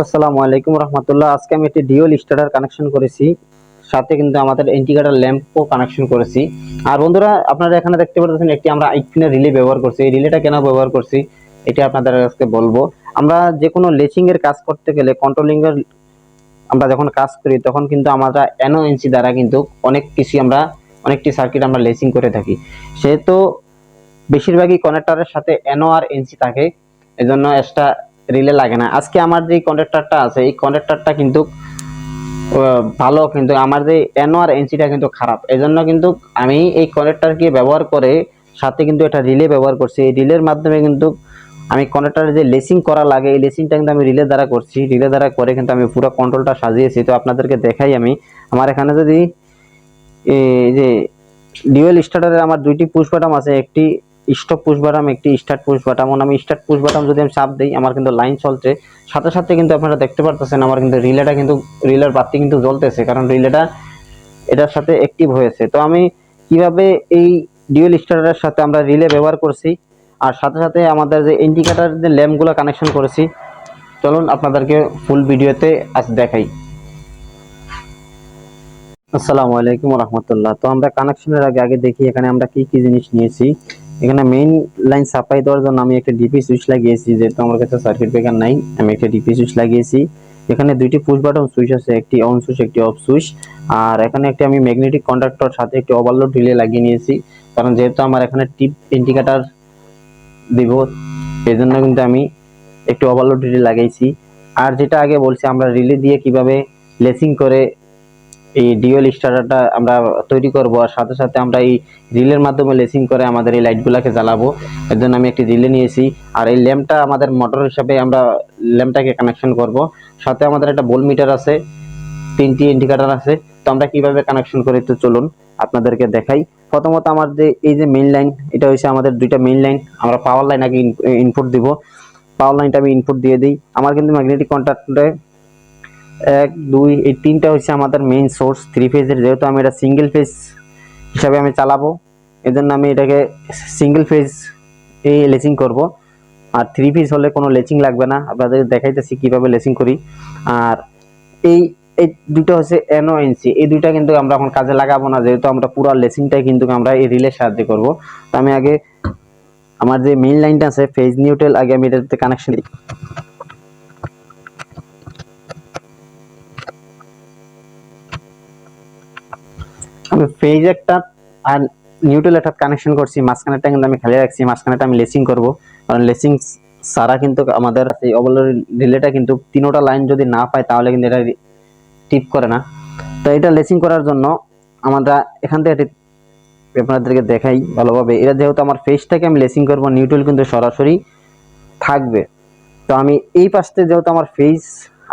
আসসালামু আলাইকুম রহমতুল্লাহ। আজকে আমি একটি ডিওল স্টার্টার কানেকশন করেছি। সাথে কিন্তু আমাদের ইন্ডিকেটার ল্যাম্পও কানেকশন করেছি। আর বন্ধুরা, আপনারা এখানে দেখতে পাচ্ছেন একটি আমরা আইপিনের রিলে ব্যবহার করছি। এই রিলেটা কেন ব্যবহার করছি, এটা আপনাদের কাছে বলব। আমরা যে কোনো লেচিং এর কাজ করতে গেলে কন্ট্রোলিং এর আমরা যখন কাজ করি, তখন কিন্তু আমরা এনও এনসি দ্বারা কিন্তু অনেক কিছু আমরা, অনেকটি সার্কিট আমরা লেচিং করে থাকি। সেহেতু বেশিরভাগই কনেক্টারের সাথে এনও আর এনসি থাকে। এজন্য এক্সট্রা রিলে লাগে না। আজকে আমার যে কন্ডাক্টরটা আছে, এই কন্ডাক্টরটা কিন্তু ভালো কিন্তু আমার যে এনও আর এনসিটা কিন্তু খারাপ। এজন্য কিন্তু আমি এই কনেক্টরকে ব্যবহার করে সাথে কিন্তু একটা রিলে ব্যবহার করছি। এই রিলের মাধ্যমে কিন্তু আমি কনেক্টরে যে লেসিং করা লাগে, এই লেসিংটা কিন্তু আমি রিলে দ্বারা করছি। রিলে দ্বারা করে কিন্তু আমি পুরো কন্ট্রোলটা সাজিয়েছি। তো আপনাদেরকে দেখাই আমি। আমার এখানে যদি, এই যে ডিউয়েল স্টার্টারে আমার দুইটি পুশ বাটাম আছে। একটি স্টপ পুশ বাটাম একটি স্টার্ট পুশ বাটাম আমি স্টার্ট পুশ বাটাম যদি আমি চাপ দিই, আমার কিন্তু লাইন চলছে। সাথে সাথে কিন্তু আপনারা দেখতে পারতেছেন, আমার কিন্তু রিলেটা কিন্তু রিলের বাতি কিন্তু জ্বলতেছে। কারণ রিলেটা এটার সাথে অ্যাক্টিভ হয়েছে। তো আমি কীভাবে এই ডিউয়েল স্টার্টারের সাথে আমরা রিলে ব্যবহার করছি? আর সাথে সাথে আমাদের যে ইন্ডিকেটার যে ল্যাম্পগুলো কানেকশন করেছি, চলুন আপনাদেরকে ফুল ভিডিওতে আজ দেখাই। আসসালামু আলাইকুম রহমতুল্লাহ। তো আমরা কানেকশনের আগে আগে দেখি এখানে আমরা কি কি জিনিস নিয়েছি। এখানে মেইন লাইন সাপ্লাই দেওয়ার জন্য আমি একটা ডিপি সুইচ লাগিয়েছি, যেহেতু আমার কাছে সার্কিট ব্রেকার নাই, আমি একটা ডিপি সুইচ লাগিয়েছি। এখানে দুইটি পুশ বাটন সুইচ আছে, একটি অন সুইচ একটি অফ সুইচ আর এখানে একটি আমি ম্যাগনেটিক কন্ডাক্টর সাথে একটি ওভারলোড রিলে লাগিয়ে নিয়েছি, কারণ যেহেতু আমার এখানে টিপ ইন্ডিকেটার দিব এই জন্য কিন্তু আমি একটি ওভারলোড রিলে লাগাইছি। আর যেটা আগে বলছি, আমরা রিলে দিয়ে কীভাবে লেসিং করে এই ডিওল স্টার্টারটা আমরা তৈরি করব আর সাথে সাথে আমরা এই রিলের মাধ্যমে লেসিং করে আমাদের এই লাইটগুলোকে জ্বালাবো। এর জন্য আমি একটি রিলে নিয়েছি। আর এই ল্যাম্পটা আমাদের মোটর হিসাবে আমরা ল্যাম্পটাকে কানেকশন করব। সাথে আমাদের একটা বোল মিটার আছে, তিনটি ইন্ডিকেটার আছে। তো আমরা কীভাবে কানেকশন করি তো চলুন আপনাদেরকে দেখাই। প্রথমত আমার যে এই যে মেইন লাইন এটা হচ্ছে আমাদের দুইটা মেইন লাইন আমরা পাওয়ার লাইন আগে ইনপুট দিব। পাওয়ার লাইনটা আমি ইনপুট দিয়ে দিই। আমার কিন্তু ম্যাগনেটিক কন্ট্যাক্টে এক, দুই, এই তিনটা হচ্ছে আমাদের মেইন সোর্স থ্রি ফেজের যেহেতু আমি এটা সিঙ্গেল ফেজ হিসাবে আমি চালাবো, এজন্য আমি এটাকে সিঙ্গেল ফেজ এই লেসিং করব। আর থ্রি ফেজ হলে কোনো লেচিং লাগবে না। আপনাদের দেখাইতেছি কীভাবে লেসিং করি। আর এই এই দুটো হচ্ছে এনও এনসি এই দুইটা কিন্তু আমরা এখন কাজে লাগাবো না, যেহেতু আমরা পুরো লেসিংটাই কিন্তু আমরা এই রিলের সাহায্যে করব। তো আমি আগে আমার যে মেইন লাইনটা আছে ফেজ নিউট্রাল আগে আমি এটাতে কানেকশন দিই। আমি ফেজ একটা আর নিউট্রাল একটা কানেকশন করছি, মাঝখানেরটা কিন্তু আমি খালি রাখছি মাঝখানেটা আমি লেসিং করব। কারণ লেসিং সারা কিন্তু আমাদের এই অবলার রিলেটা কিন্তু তিনোটা লাইন যদি না পায় তাহলে কিন্তু এটা টিপ করে না। তো এটা লেসিং করার জন্য আমরা এখান থেকে আপনাদেরকে দেখাই ভালোভাবে। এটা যেহেতু আমার ফেসটাকে আমি লেসিং করব নিউট্রাল কিন্তু সরাসরি থাকবে। তো আমি এই পাশতে যেহেতু আমার ফেস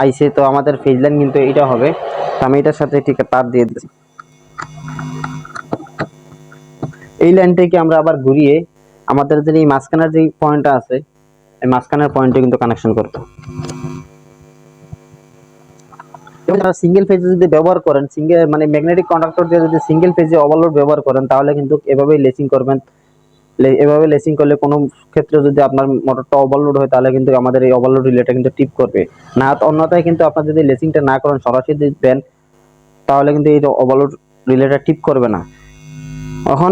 আইছে, তো আমাদের ফেজ লাইন কিন্তু এটা হবে। তো আমি এটার সাথে ঠিক তার দিয়ে দিচ্ছি। এই লাইনটাকে আমরা আবার ঘুরিয়ে আমাদের যে এই মাঝখানের যে পয়েন্টটা আছে, এই মাঝখানের পয়েন্টে কিন্তু কানেকশন এবার সিঙ্গেল ফেজে যদি ব্যবহার করেন সিঙ্গেল মানে ম্যাগনেটিক কন্ডাক্টর দিয়ে যদি সিঙ্গেল ফেজে ওভারলোড ব্যবহার করেন, তাহলে কিন্তু এভাবেই লেসিং করবেন। এভাবে লেসিং করলে কোনো ক্ষেত্রে যদি আপনার মোটরটা ওভারলোড হয়, তাহলে কিন্তু আমাদের এই ওভারলোড রিলেটা কিন্তু টিপ করবে। না, অন্যথায় কিন্তু আপনার যদি লেসিংটা না করেন, সরাসরি দেন, তাহলে কিন্তু এই ওভারলোড রিলেটা টিপ করবে না। এখন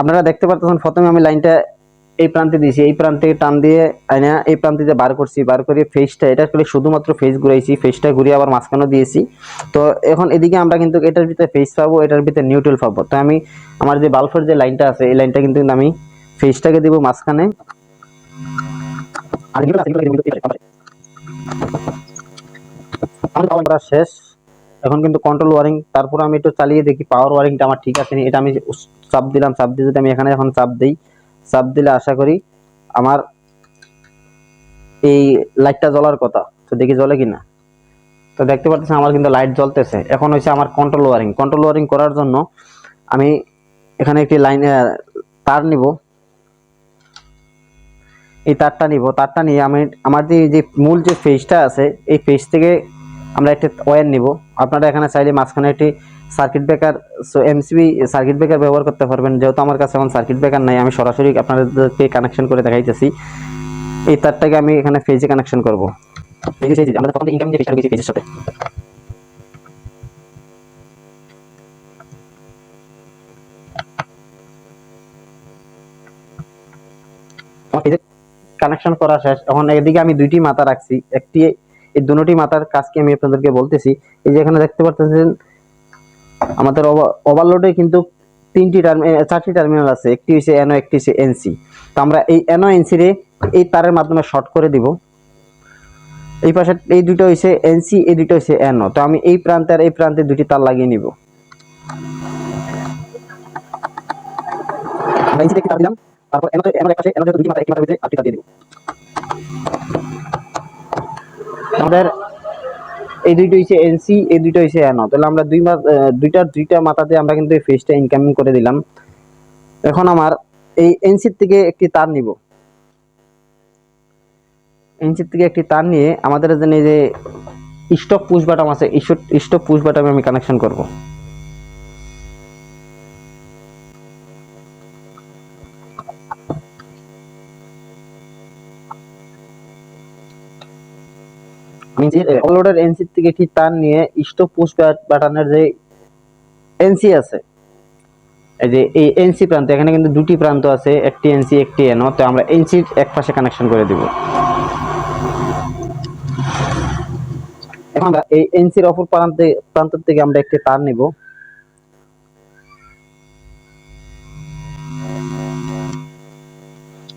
আপনারা দেখতে পাচ্ছেন প্রথমে আমি লাইনটা এই প্রান্তে দিয়েছি। এই প্রান্তে টান দিয়ে আইনা এই প্রান্তে দিয়ে বার করছি, বার করে ফেসটা এটা করে শুধুমাত্র ফেস ঘুরাইছি ফেসটা ঘুরিয়ে আবার মাঝখানে দিয়েছি। তো এখন এদিকে আমরা কিন্তু এটার ভিতরে ফেস পাবো, এটার ভিতরে নিউট্রাল পাবো। তো আমি আমার যে বাল্বের যে লাইনটা আছে, এই লাইনটা কিন্তু আমি ফেসটাকে দিব মাঝখানে। আর শেষ। এখন কিন্তু কন্ট্রোল ওয়ারিং তারপর আমি একটু চালিয়ে দেখি পাওয়ার ওয়ারিংটা আমার ঠিক আছে নি এটা আমি চাপ দিলাম, চাপ দিয়ে যদি আমি এখানে এখন চাপ দিই, চাপ দিলে আশা করি আমার এই লাইটটা জ্বলার কথা। তো দেখি জ্বলে কিনা। তো দেখতে পাচ্ছেন আমার কিন্তু লাইট জ্বলতেছে। এখন হচ্ছে আমার কন্ট্রোল ওয়ারিং কন্ট্রোল ওয়ারিং করার জন্য আমি এখানে একটি লাইন তার নিব। এই তারটা নিব। তারটা নিয়ে আমি, আমার যে মূল যে ফেজটা আছে, এই ফেজ থেকে আমরা একটা ওয়্যার নিব। আপনারা এখানে চাইলে মাঝখানে একটি circuit breaker so MCB circuit breaker ব্যবহার করতে পারবেন। যেহেতু আমার কাছে এখন সার্কিট ব্রেকার নাই, আমি সরাসরি আপনাদেরকে কানেকশন করে দেখাইতেছি। এই তারটাকে আমি এখানে ফেজে কানেকশন করব। কানেকশন করা শেষ। এখন এদিকে আমি দুইটি মাথা রাখছি। একটি এই দুটি মাথার কাজকে আমি আপনাদেরকে বলতেছি। এই যে এখানে দেখতে পাচ্ছেন আমাদের ওভারলোডে কিন্তু তিনটি টার্মিনাল চারটি টার্মিনাল আছে। একটি হচ্ছে এনও একটি হচ্ছে এনসি তো আমরা এই এনও এনসি রে এই তারের মাধ্যমে শর্ট করে দিব। এই পাশে এই দুটো হচ্ছে এনসি এই দুটো হচ্ছে এনও তো আমি এই প্রান্তে আর এই প্রান্তে দুটি তার লাগিয়ে নিব। এনসি একটি তার দিলাম। তারপর এনও এনও এক এনও দুটি মাথা একটি মাথা ভিতরে আরেকটি তার দিয়ে দিব। আমাদের এই দুইটা হচ্ছে এনসি এই দুইটা হচ্ছে এনও তাহলে আমরা দুই দুইটা দুইটা মাথাতে আমরা কিন্তু এই ফেসটা ইনকামিং করে দিলাম। এখন আমার এই এনসির থেকে একটি তার নিব। এনসির থেকে একটি তার নিয়ে আমাদের জন্য এই যে স্টপ পুশ বাটাম আছে স্টপ পুশ বাটামে আমি কানেকশন করব। যে এনসি থেকে একটি তার নিয়ে স্টপ পুশ বাটনের যে এনসি আছে, এই যে এই এনসি প্রান্ত, এখানে কিন্তু দুটি প্রান্ত আছে, একটি এনসি, একটি এনও, তো আমরা এনসির এক পাশে কানেকশন করে দিব। এখন এই এনসির অপর প্রান্তে, প্রান্ত থেকে আমরা একটি তার নিব।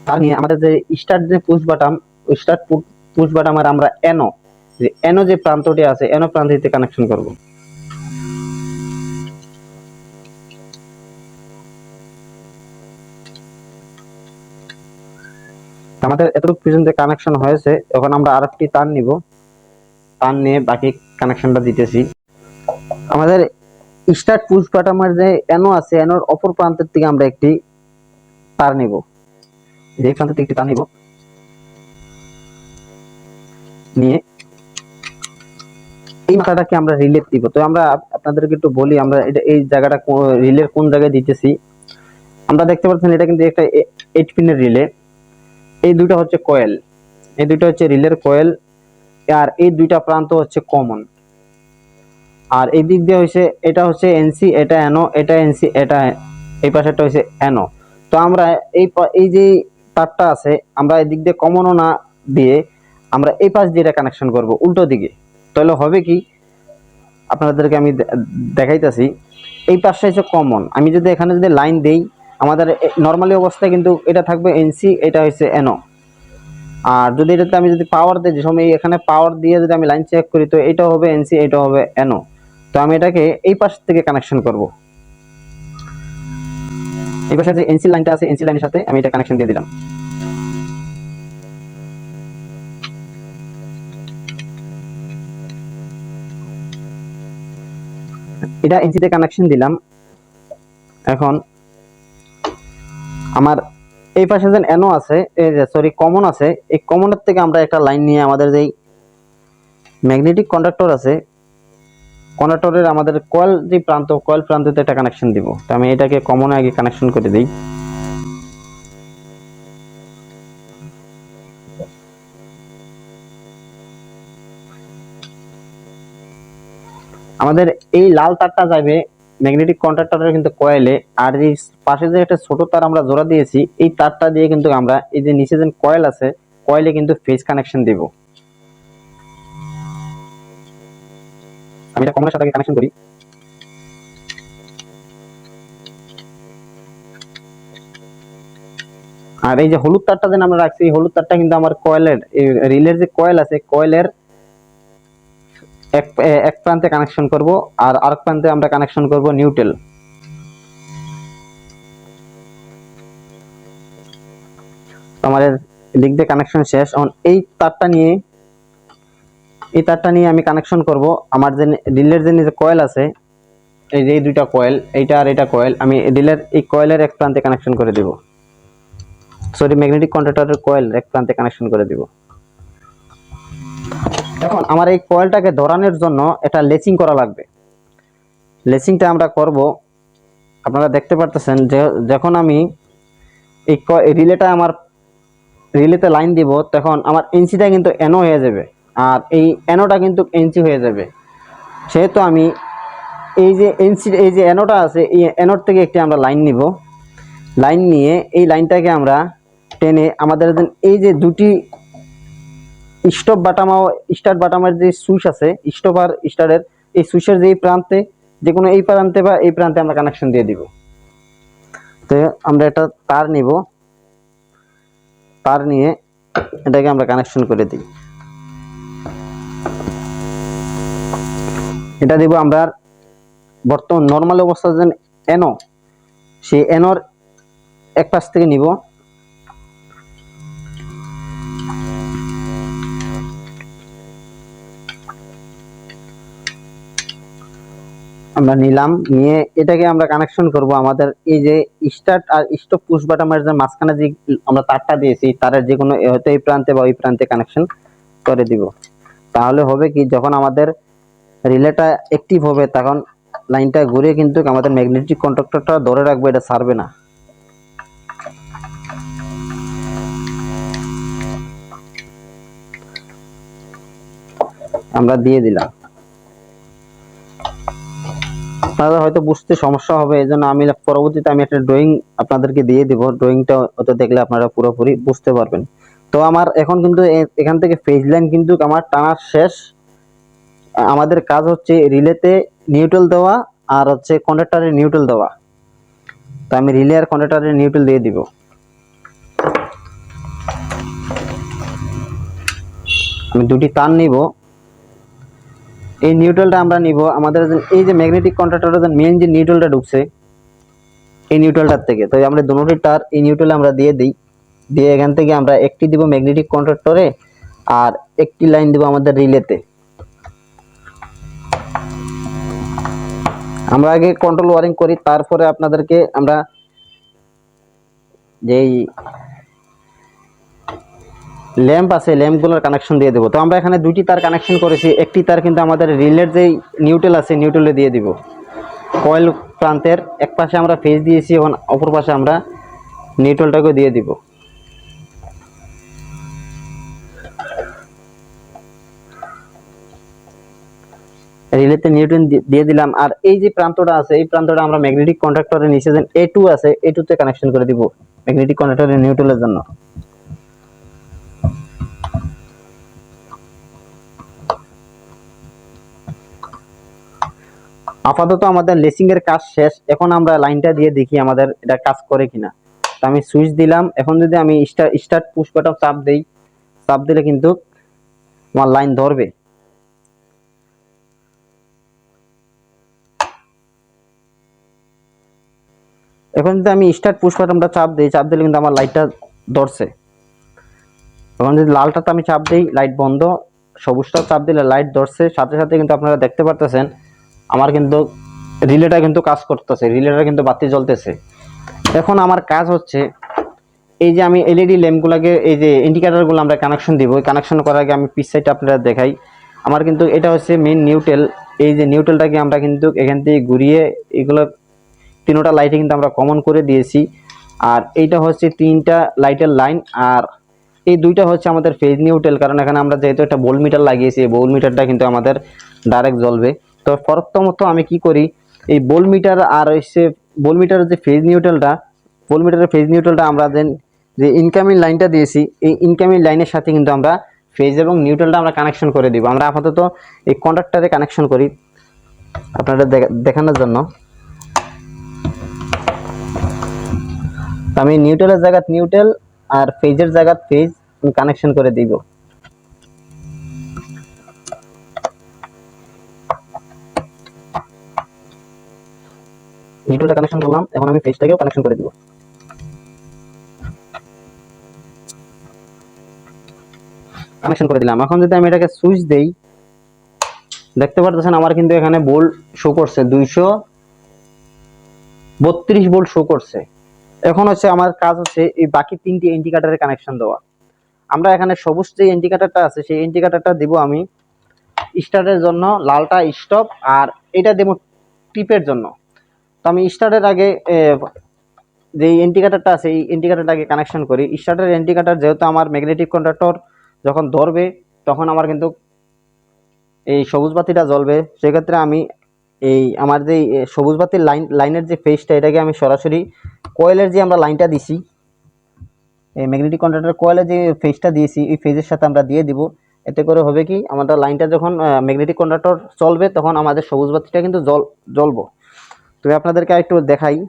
তার নিয়ে আমাদের যে স্টার্ট যে পুশ বাটাম স্টার্ট পুশ বাটামের আমরা এনও যে এনও যে প্রান্তটি আছে এনও প্রান্তটিতে কানেকশন করব। আমাদের এতটুকু পর্যন্ত কানেকশন হয়েছে, এখন আমরা আরেকটি তার নিব। তার নিয়ে বাকি কানেকশনটা দিতেছি। আমাদের স্টার্ট পুশ বাটামের যে এনো আছে, এনোর অপর প্রান্তের থেকে আমরা একটি তার নিব। যে প্রান্ত থেকে একটি তার নিব। নিয়ে এই মাথাটাকে আমরা রিলে দিব। তো আমরা আপনাদেরকে একটু বলি, আমরা এটা এই জায়গাটা রিলের কোন জায়গায় দিতেছি? আমরা দেখতে পাচ্ছেন এটা কিন্তু একটা এইট পিনের রিলে এই দুইটা হচ্ছে কয়েল এই দুইটা হচ্ছে রিলের কয়েল আর এই দুইটা প্রান্ত হচ্ছে কমন আর এই দিক দিয়ে হচ্ছে এটা হচ্ছে এনসি এটা এনো এটা এনসি এটা এই পাশেরটা হচ্ছে এনো তো আমরা এই এই যে তারটা আছে, আমরা এই দিক দিয়ে কমনও না দিয়ে আমরা এই পাশ দিয়ে এটা কানেকশন করব, উল্টো দিকে। তাহলে হবে কি? আপনাদেরকে আমি দেখাইতেছি। এই পাশটা হচ্ছে কমন আমি যদি এখানে যদি লাইন দেই, আমাদের নর্মালি অবস্থায় কিন্তু এটা থাকবে এনসি এটা হচ্ছে এনো আর যদি এটাতে আমি যদি পাওয়ার দিই, যে সময় এখানে পাওয়ার দিয়ে যদি আমি লাইন চেক করি, তো এটা হবে এনসি এটা হবে এনও তো আমি এটাকে এই পাশ থেকে কানেকশন করব। এই পাশে যে এনসি লাইনটা আছে এনসি লাইনের সাথে আমি এটা কানেকশন দিয়ে দিলাম। এটা এনসিতে কানেকশন দিলাম। এখন আমার এই পাশে যে এনো আছে, এই যে সরি কমন আছে, এই কমনের থেকে আমরা একটা লাইন নিয়ে আমাদের যেই ম্যাগনেটিক কন্ডাক্টর আছে কন্ডাক্টরের আমাদের কয়েল যে প্রান্ত কয়েল প্রান্ততে একটা কানেকশন দিব। তো আমি এটাকে কমনে আগে কানেকশন করে দিই। আমাদের এই লাল তারটা যাবে ম্যাগনেটিক কন্ডাক্টরের কিন্তু কয়েলে আর এই পাশে যে একটা ছোট তার আমরা জোড়া দিয়েছি, এই তারটা দিয়ে কিন্তু আমরা এই যে নিচে যে কয়েল আছে কয়েলে কিন্তু ফেজ কানেকশন দিব। আমি এটা কমনের সাথে কানেকশন করি। আর এই যে হলুদ তারটা যেন আমরা রাখছি হলুদ তারটা কিন্তু আমার কয়েলের রিলের যে কয়েল আছে কয়েলের এক এক প্রান্তে কানেকশন করব আর আরেক প্রান্তে আমরা কানেকশন করব নিউট্রাল আমাদের দিক দিয়ে কানেকশন শেষ। এখন এই তারটা নিয়ে, এই তারটা নিয়ে আমি কানেকশন করব। আমার যে রিলের যে নিজে কয়েল আছে, এই যে দুইটা কয়েল এইটা আর এটা কয়েল আমি রিলের এই কয়েলের এক প্রান্তে কানেকশন করে দেব। সরি ম্যাগনেটিক কন্ডাক্টরের কয়েল এক প্রান্তে কানেকশন করে দিব। এখন আমার এই কয়েলটাকে ধরানোর জন্য এটা লেসিং করা লাগবে। লেসিংটা আমরা করব। আপনারা দেখতে পারতেছেন যে যখন আমি এই রিলেটা আমার রিলেতে লাইন দিব, তখন আমার এনসিটা কিন্তু এনো হয়ে যাবে আর এই অ্যানোটা কিন্তু এনসি হয়ে যাবে। সেহেতু আমি এই যে এনসি, এই যে অ্যানোটা আছে, এই অ্যানোর থেকে একটি আমরা লাইন নিব। লাইন নিয়ে এই লাইনটাকে আমরা টেনে আমাদের এই যে দুটি স্টপ বাটামা স্টার্ট বাটামের যে সুইচ আছে, স্টপ আর স্টার্টের এই সুইচের যে প্রান্তে, যে কোনো এই প্রান্তে বা এই প্রান্তে আমরা কানেকশন দিয়ে দিব। তো আমরা একটা তার নিব। তার নিয়ে এটাকে আমরা কানেকশন করে দিই। এটা দিব আমরা বর্তমান নর্মাল অবস্থা যে এনো সেই এনোর এক পাশ থেকে নিব। আমরা নিলাম, নিয়ে এটাকে আমরা কানেকশন করব আমাদের এই যে স্টার্ট আর স্টপ পুশ বাটামের যে মাঝখানে যে আমরা তারটা দিয়েছি, তারের যে কোনো হয়তো এই প্রান্তে বা ওই প্রান্তে কানেকশন করে দিব। তাহলে হবে কি, যখন আমাদের রিলেটা অ্যাক্টিভ হবে, তখন লাইনটা ঘুরে কিন্তু আমাদের ম্যাগনেটিক কন্ট্রাক্টরটা ধরে রাখবে, এটা সারবে না। আমরা দিয়ে দিলাম। আপনারা হয়তো বুঝতে সমস্যা হবে এই জন্য আমি পরবর্তীতে আমি একটা ড্রয়িং আপনাদেরকে দিয়ে দিব। ড্রয়িংটা হয়তো দেখলে আপনারা পুরোপুরি বুঝতে পারবেন। তো আমার এখন কিন্তু এখান থেকে ফেজ লাইন কিন্তু আমার টানার শেষ। আমাদের কাজ হচ্ছে রিলেতে নিউট্রাল দেওয়া আর হচ্ছে কন্ডাক্টরে নিউট্রাল দেওয়া। তো আমি রিলে আর কন্ডাক্টরে নিউট্রাল দিয়ে দিব। আমি দুটি তার নিব। এই নিউট্রালটা আমরা নিব আমাদের এই যে ম্যাগনেটিক কন্ট্রাক্টরের যে মেইন যে নিউট্রালটা ঢুকছে, এই নিউট্রালটার থেকে। তো আমরা দুটোটি তার এই নিউট্রাল আমরা দিয়ে দিই। দিয়ে এখান থেকে আমরা একটি দিব ম্যাগনেটিক কন্ট্রাক্টরে আর একটি লাইন দিব আমাদের রিলেতে। আমরা আগে কন্ট্রোল ওয়ারিং করি, তারপরে আপনাদেরকে আমরা যেই ল্যাম্প আছে, ল্যাম্পগুলোর কানেকশন দিয়ে দেবো। তো আমরা এখানে দুইটি তার কানেকশন করেছি। একটি তার কিন্তু আমাদের রিলের যেই নিউট্রাল আছে নিউট্রালে দিয়ে দিব। কয়েল প্রান্তের এক পাশে আমরা ফেজ দিয়েছি এবং অপর পাশে আমরা নিউট্রালটাকে দিয়ে দিব। রিলেতে নিউট্রন দিয়ে দিলাম। আর এই যে প্রান্তটা আছে, এই প্রান্তটা আমরা ম্যাগনেটিক কন্ট্রাক্টরের নিচে যে এ টু আছে এ টুতে কানেকশন করে দিব ম্যাগনেটিক কন্ট্রাক্টরের নিউট্রালের জন্য। আপাতত আমাদের লেসিং এর কাজ শেষ। এখন আমরা লাইনটা দিয়ে দেখি আমাদের এটা কাজ করে কিনা। তো আমি সুইচ দিলাম। এখন যদি আমি স্টার্ট স্টার্ট পুশ বাটন চাপ দেই, চাপ দিলে কিন্তু আমার লাইন ধরবে। এখন যদি আমি স্টার্ট পুশ বাটনটা চাপ দিই, চাপ দিলে কিন্তু আমার লাইটটা ধরছে। এখন যদি লালটাতে আমি চাপ দিই লাইট বন্ধ। সবুজটা চাপ দিলে লাইট ধরছে। সাথে সাথে কিন্তু আপনারা দেখতে পারতেছেন আমার কিন্তু রিলেটা কিন্তু কাজ করতেছে রিলেটা কিন্তু বাতি জ্বলতেছে। এখন আমার কাজ হচ্ছে, এই যে আমি এলইডি ল্যাম্পগুলোকে, এই যে ইন্ডিকেটারগুলো আমরা কানেকশন দিব, ওই কানেকশন করার আগে আমি পিস সাইডটা আপনারা দেখাই। আমার কিন্তু এটা হচ্ছে মেন নিউটেল এই যে নিউটেলটাকে আমরা কিন্তু এখান থেকে ঘুরিয়ে এগুলো তিনোটা লাইটে কিন্তু আমরা কমন করে দিয়েছি। আর এইটা হচ্ছে তিনটা লাইটের লাইন আর এই দুইটা হচ্ছে আমাদের ফেজ নিউটেল কারণ এখানে আমরা যেহেতু একটা বোল মিটার লাগিয়েছি, এই বোল মিটারটা কিন্তু আমাদের ডাইরেক্ট জ্বলবে। তো প্রথমত আমি কি করি, এই বোল মিটার আর হচ্ছে বোল মিটারের যে ফেজ নিউট্রালটা বোল মিটারের ফেজ নিউট্রালটা আমরা দেন যে ইনকামিং লাইনটা দিয়েছি, এই ইনকামিং লাইনের সাথে কিন্তু আমরা ফেজ এবং নিউট্রালটা আমরা কানেকশন করে দিব। আমরা আপাতত এই কন্ডাক্টরে কানেকশন করি আপনাদের দেখা- দেখানোর জন্য। আমি নিউট্রালের জায়গাত নিউট্রাল আর ফেজের জায়গাত ফেজ কানেকশন করে দিব। নিউট্রালটা কানেকশন করলাম, এখন আমি ফেজটাকেও কানেকশন করে দিব। কানেকশন করে দিলাম। এখন যদি আমি এটাকে সুইচ দেই, দেখতে পারতেছেন আমার কিন্তু এখানে বোল্ট শো করছে, দুইশো বত্রিশ ভোল্ট শো করছে। এখন হচ্ছে আমার কাজ হচ্ছে এই বাকি তিনটি ইন্ডিকেটরের কানেকশন দেওয়া। আমরা এখানে সবুজ যে ইন্ডিকেটরটা আছে, সেই ইন্ডিকেটরটা দিব আমি স্টার্টের জন্য, লালটা স্টপ আর এটা দেবো টিপের জন্য। তো আমি স্টার্টের আগে যে ইন্ডিকেটরটা আছে, এই ইন্ডিকেটরটা আগে কানেকশন করি। স্টার্টের ইন্ডিকেটর যেহেতু আমার ম্যাগনেটিক কন্ডাক্টর যখন ধরবে, তখন আমার কিন্তু এই সবুজ বাতিটা জ্বলবে। সেক্ষেত্রে আমি এই আমার যে সবুজ বাতির লাইন, লাইনের যে ফেসটা এটাকে আমি সরাসরি কয়েলের যে আমরা লাইনটা দিছি এই ম্যাগনেটিক কন্ডাক্টর কয়েলের যে ফেসটা দিয়েছি, এই ফেজের সাথে আমরা দিয়ে দিব। এতে করে হবে কি, আমাদের লাইনটা যখন ম্যাগনেটিক কন্ডাক্টর চলবে, তখন আমাদের সবুজ বাতিটা কিন্তু জল জ্বলবো। তবে আপনাদেরকে একটু দেখাই।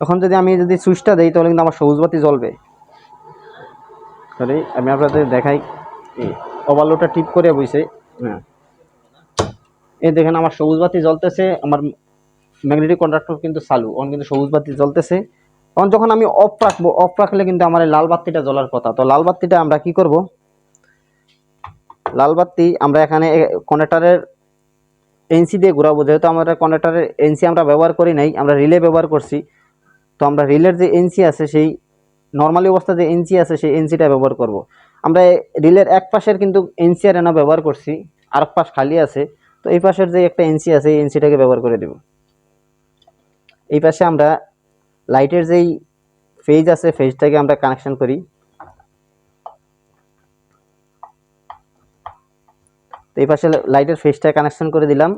এখন যদি আমি যদি সুইচটা দিই, তাহলে কিন্তু আমার সবুজ বাতি জ্বলবে। সরি আমি আপনাদের দেখাই। ওভারলোডটা টিপ করে বইছে। হ্যাঁ। এই দেখেন, আমার সবুজ বাতি জ্বলতেছে। আমার ম্যাগনেটিক কন্ডাক্টর কিন্তু চালু। অন কিন্তু সবুজ বাতি জ্বলতেছে। তখন যখন আমি অফ রাখব অফ রাখলে কিন্তু আমার লাল বাতিটা জ্বলার কথা। তো লাল বাতিটা আমরা কি করব? লাল বাতি আমরা এখানে কনেক্টারের এনসি দিয়ে ঘোরাবো। যেহেতু আমরা কনেক্টারের এনসি আমরা ব্যবহার করি নাই, আমরা রিলে ব্যবহার করছি। তো আমরা রিলের যে এনসি আছে, সেই নর্মালি অবস্থা যে এনসি আছে, সেই এনসিটা ব্যবহার করব। আমরা রিলের এক পাশের কিন্তু এনসি আর এনা ব্যবহার করছি আর পাশ খালি আছে। তো এই পাশের যে একটা এনসি আছে, এই এনসিটাকে ব্যবহার করে দেব। এই পাশে আমরা লাইটের যেই ফেজ আছে ফেজটাকে আমরা কানেকশন করি। তো এই পাশে লাইটের ফেজটা কানেকশন করে দিলাম।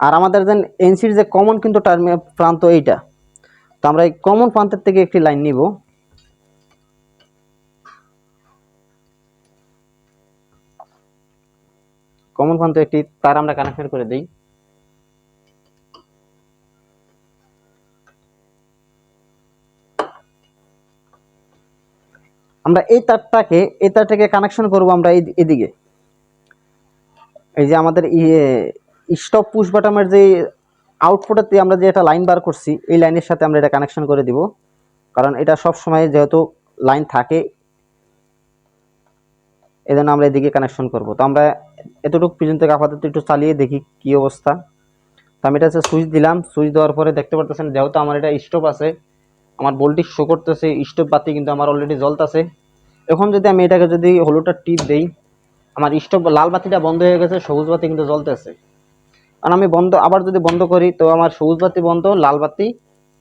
আর আমাদের যে এনসির যে কমন কিন্তু টার্মি প্রান্ত এইটা। তো আমরা এই কমন প্রান্তের থেকে একটি লাইন নিব। কমন প্রান্ত একটি তার আমরা কানেকশন করে দিই। আমরা এই তারটাকে এই তারটাকে কানেকশন করব আমরা এদিকে। এই যে আমাদের স্টপ পুশ বাটামের যে আউটপুটের দিয়ে আমরা যে একটা লাইন বার করছি, এই লাইনের সাথে আমরা এটা কানেকশন করে দিব। কারণ এটা সব সময় যেহেতু লাইন থাকে এই জন্য আমরা এদিকে কানেকশন করব। তো আমরা এতটুকু পর্যন্ত আপাতত একটু চালিয়ে দেখি কি অবস্থা। তো আমি এটা সুইচ দিলাম। সুইচ দেওয়ার পরে দেখতে পারতেছেন, যেহেতু আমার এটা স্টোভ আছে, আমার ভোল্টেজ শো করতেছে স্টোভ বাতি কিন্তু আমার অলরেডি জ্বলতেছে। এখন যদি আমি এটাকে যদি হলুদটা টিপ দেই আমার স্টোভ লাল বাতিটা বন্ধ হয়ে গেছে, সবুজ বাতি কিন্তু জ্বলতেছে। কারণ আমি বন্ধ, আবার যদি বন্ধ করি, তো আমার সবুজ বাতি বন্ধ, লাল বাতি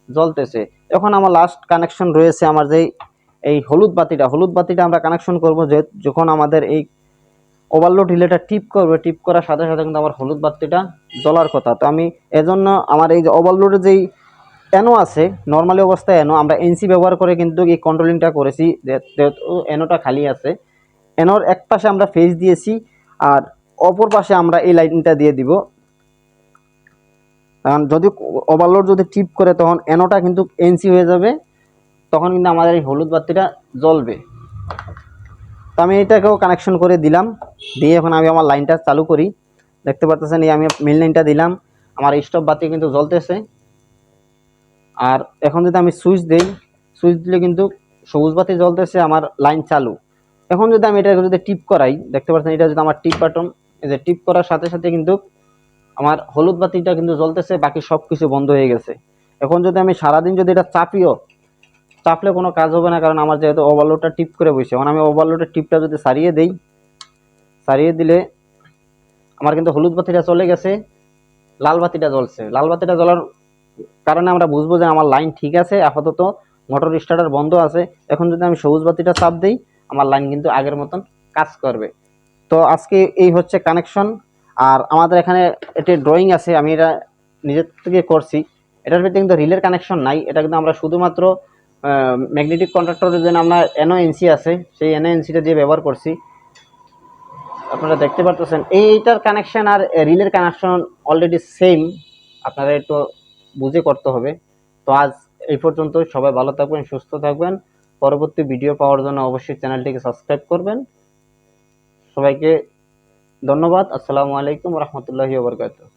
জ্বলতেছে। এখন আমার লাস্ট কানেকশন রয়েছে আমার যেই, এই হলুদ বাতিটা। হলুদ বাতিটা আমরা কানেকশন করব যে, যখন আমাদের এই ওভারলোড রিলেটা টিপ করবে টিপ করার সাথে সাথে কিন্তু আমার হলুদ বাতিটা জ্বলার কথা। তো আমি এজন্য আমার এই যে ওভারলোডের যেই এনো আছে নর্মালি অবস্থায় এনো আমরা এনসি ব্যবহার করে কিন্তু এই কন্ট্রোলিংটা করেছি যেহেতু এনোটা খালি আছে এনোর এক পাশে আমরা ফেজ দিয়েছি আর অপর পাশে আমরা এই লাইনটা দিয়ে দিব। কারণ যদি ওভারলোড যদি টিপ করে, তখন এনোটা কিন্তু এনসি হয়ে যাবে, তখন কিন্তু আমাদের এই হলুদ বাতিটা জ্বলবে। তো আমি এটাকেও কানেকশন করে দিলাম, দিয়ে এখন আমি আমার লাইনটা চালু করি। দেখতে পাচ্ছেন, এই আমি মেন লাইনটা দিলাম, আমার স্টপ বাতি কিন্তু জ্বলতেছে। আর এখন যদি আমি সুইচ দেই সুইচ দিলে কিন্তু সবুজ বাতি জ্বলতেছে, আমার লাইন চালু। এখন যদি আমি এটাকে যদি টিপ করাই, দেখতে পাচ্ছেন এটা যদি আমার টিপ বাটন। এই যে টিপ করার সাথে সাথে কিন্তু আমার হলুদ বাতিটা কিন্তু জ্বলতেছে, বাকি সব কিছু বন্ধ হয়ে গেছে। এখন যদি আমি সারাদিন যদি এটা চাপিও, চাপলে কোনো কাজ হবে না, কারণ আমার যেহেতু ওভারলোডটা টিপ করে বসে। এখন আমি ওভারলোডের টিপটা যদি সারিয়ে দেই, সারিয়ে দিলে আমার কিন্তু হলুদ বাতিটা চলে গেছে, লাল বাতিটা জ্বলছে। লাল বাতিটা জ্বলার কারণে আমরা বুঝব যে আমার লাইন ঠিক আছে, আপাতত মোটর স্টার্টার বন্ধ আছে। এখন যদি আমি সবুজ বাতিটা চাপ দিই আমার লাইন কিন্তু আগের মতন কাজ করবে। তো আজকে এই হচ্ছে কানেকশন আর আমাদের এখানে এটি ড্রয়িং আছে, আমি এটা নিজের থেকে করছি। এটার ভিতরে কিন্তু রিলের কানেকশন নাই, এটা কিন্তু আমরা শুধুমাত্র ম্যাগনেটিক কন্ট্রাক্টরের জন্য আমরা এনও এনসি আছে, সেই এনও এনসিটা দিয়ে ব্যবহার করছি। আপনারা দেখতে পারতেছেন, এইটার কানেকশন আর রিলের কানেকশন অলরেডি সেম আপনারা একটু বুঝে করতে হবে। তো আজ এই পর্যন্ত সবাই ভালো থাকবেন, সুস্থ থাকবেন। পরবর্তী ভিডিও পাওয়ার জন্য অবশ্যই চ্যানেলটিকে সাবস্ক্রাইব করবেন। সবাইকে ধন্যবাদ। আসসালামু আলাইকুম রহমতুল্লাহি ওবরকাতুহ